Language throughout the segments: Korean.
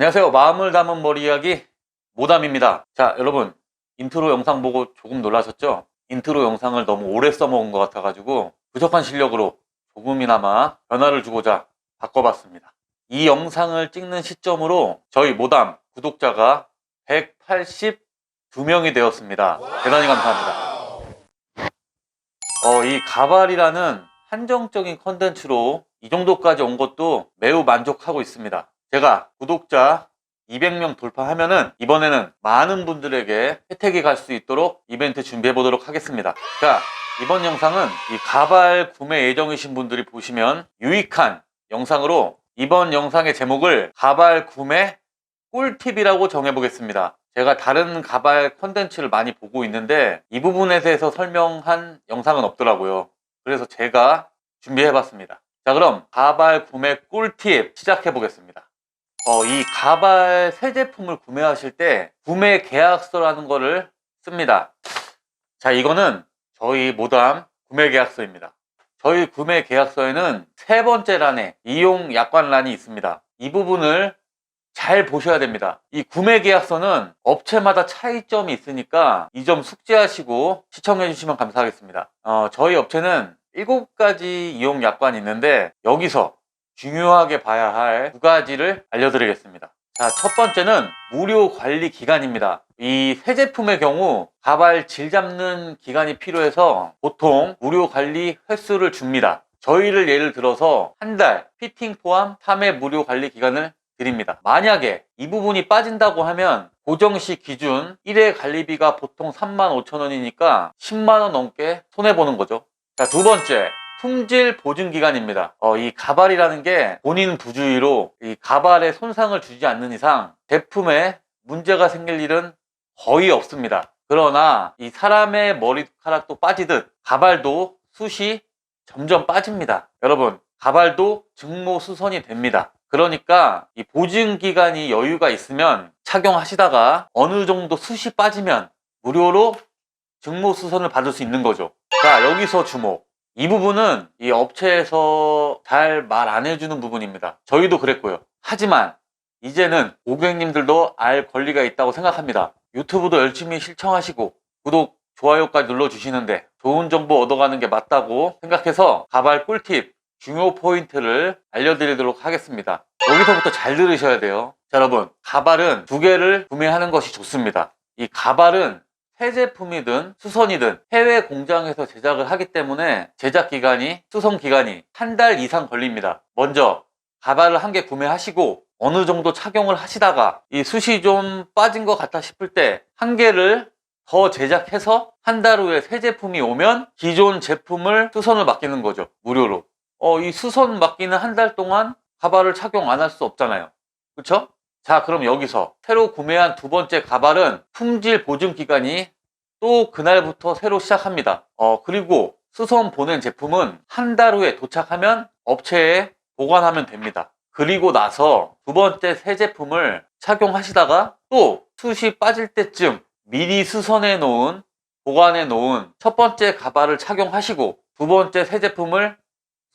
안녕하세요. 마음을 담은 머리 이야기 모담입니다. 자, 여러분 인트로 영상 보고 조금 놀라셨죠? 인트로 영상을 너무 오래 써먹은 것 같아가지고 부족한 실력으로 조금이나마 변화를 주고자 바꿔봤습니다. 이 영상을 찍는 시점으로 저희 모담 구독자가 182명이 되었습니다. 대단히 감사합니다. 어, 이 가발이라는 한정적인 컨텐츠로 이 정도까지 온 것도 매우 만족하고 있습니다. 제가 구독자 200명 돌파하면은 이번에는 많은 분들에게 혜택이 갈 수 있도록 이벤트 준비해 보도록 하겠습니다. 자, 이번 영상은 이 가발 구매 예정이신 분들이 보시면 유익한 영상으로 이번 영상의 제목을 가발 구매 꿀팁이라고 정해보겠습니다. 제가 다른 가발 컨텐츠를 많이 보고 있는데 이 부분에 대해서 설명한 영상은 없더라고요. 그래서 제가 준비해봤습니다. 자, 그럼 가발 구매 꿀팁 시작해보겠습니다. 어, 이 가발 새 제품을 구매하실 때 구매 계약서라는 거를 씁니다. 자, 이거는 저희 모담 구매 계약서입니다. 저희 구매 계약서에는 세 번째 란에 이용 약관 란이 있습니다. 이 부분을 잘 보셔야 됩니다. 이 구매 계약서는 업체마다 차이점이 있으니까 이 점 숙지하시고 시청해 주시면 감사하겠습니다. 어, 저희 업체는 7가지 이용 약관이 있는데 여기서 중요하게 봐야 할 두 가지를 알려드리겠습니다. 자, 첫 번째는 무료 관리 기간입니다. 이 새 제품의 경우 가발 질 잡는 기간이 필요해서 보통 무료 관리 횟수를 줍니다. 저희를 예를 들어서 한 달 피팅 포함 3회 무료 관리 기간을 드립니다. 만약에 이 부분이 빠진다고 하면 고정시 기준 1회 관리비가 보통 35,000원이니까 10만원 넘게 손해보는 거죠. 자, 두 번째. 품질 보증 기간입니다. 어, 이 가발이라는 게 본인 부주의로 이 가발에 손상을 주지 않는 이상 제품에 문제가 생길 일은 거의 없습니다. 그러나 이 사람의 머리카락도 빠지듯 가발도 숱이 점점 빠집니다. 여러분, 가발도 증모수선이 됩니다. 그러니까 이 보증 기간이 여유가 있으면 착용하시다가 어느 정도 숱이 빠지면 무료로 증모수선을 받을 수 있는 거죠. 자, 여기서 주목. 이 부분은 이 업체에서 잘 말 안 해주는 부분입니다. 저희도 그랬고요. 하지만 이제는 고객님들도 알 권리가 있다고 생각합니다. 유튜브도 열심히 실청하시고 구독, 좋아요까지 눌러주시는데 좋은 정보 얻어가는 게 맞다고 생각해서 가발 꿀팁 중요 포인트를 알려드리도록 하겠습니다. 여기서부터 잘 들으셔야 돼요. 자, 여러분, 가발은 두 개를 구매하는 것이 좋습니다. 이 가발은 새 제품이든 수선이든 해외 공장에서 제작을 하기 때문에 제작 기간이 수선 기간이 한 달 이상 걸립니다. 먼저 가발을 한 개 구매하시고 어느 정도 착용을 하시다가 이 숱이 좀 빠진 것 같다 싶을 때 한 개를 더 제작해서 한 달 후에 새 제품이 오면 기존 제품을 수선을 맡기는 거죠. 무료로. 어, 이 수선 맡기는 한 달 동안 가발을 착용 안 할 수 없잖아요. 그쵸? 자, 그럼 여기서 새로 구매한 두 번째 가발은 품질 보증 기간이 또 그날부터 새로 시작합니다. 어, 그리고 수선 보낸 제품은 한 달 후에 도착하면 업체에 보관하면 됩니다. 그리고 나서 두 번째 새 제품을 착용하시다가 또 숱이 빠질 때쯤 미리 수선해 놓은 보관해 놓은 첫 번째 가발을 착용하시고 두 번째 새 제품을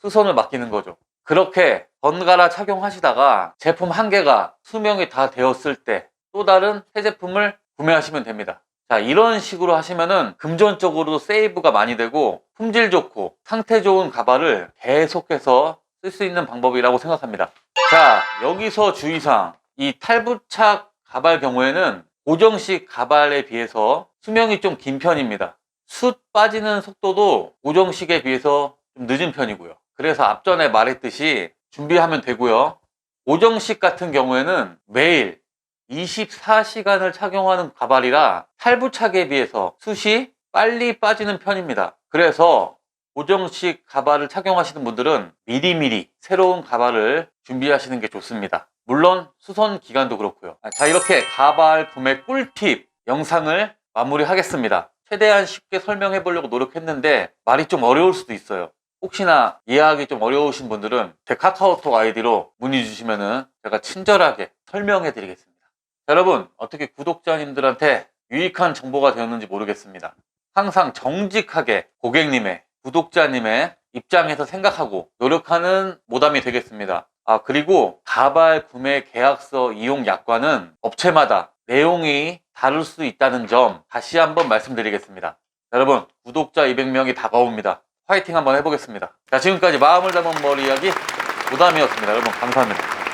수선을 맡기는 거죠. 그렇게 번갈아 착용하시다가 제품 한 개가 수명이 다 되었을 때 또 다른 새 제품을 구매하시면 됩니다. 자, 이런 식으로 하시면은 금전적으로도 세이브가 많이 되고 품질 좋고 상태 좋은 가발을 계속해서 쓸 수 있는 방법이라고 생각합니다. 자, 여기서 주의사항. 이 탈부착 가발 경우에는 고정식 가발에 비해서 수명이 좀 긴 편입니다. 숯 빠지는 속도도 고정식에 비해서 좀 늦은 편이고요. 그래서 앞전에 말했듯이 준비하면 되고요. 고정식 같은 경우에는 매일 24시간을 착용하는 가발이라 탈부착에 비해서 숱이 빨리 빠지는 편입니다. 그래서 고정식 가발을 착용하시는 분들은 미리미리 새로운 가발을 준비하시는 게 좋습니다. 물론 수선 기간도 그렇고요. 자 이렇게 가발 구매 꿀팁 영상을 마무리하겠습니다. 최대한 쉽게 설명해 보려고 노력했는데 말이 좀 어려울 수도 있어요. 혹시나 이해하기 좀 어려우신 분들은 제 카카오톡 아이디로 문의 주시면은 제가 친절하게 설명해 드리겠습니다. 여러분, 어떻게 구독자님들한테 유익한 정보가 되었는지 모르겠습니다. 항상 정직하게 고객님의, 구독자님의 입장에서 생각하고 노력하는 모담이 되겠습니다. 아, 그리고 가발 구매 계약서 이용 약관은 업체마다 내용이 다를 수 있다는 점 다시 한번 말씀드리겠습니다. 여러분, 구독자 200명이 다가옵니다. 화이팅 한번 해보겠습니다. 자, 지금까지 마음을 담은 머리 이야기 부담이었습니다. 여러분, 감사합니다.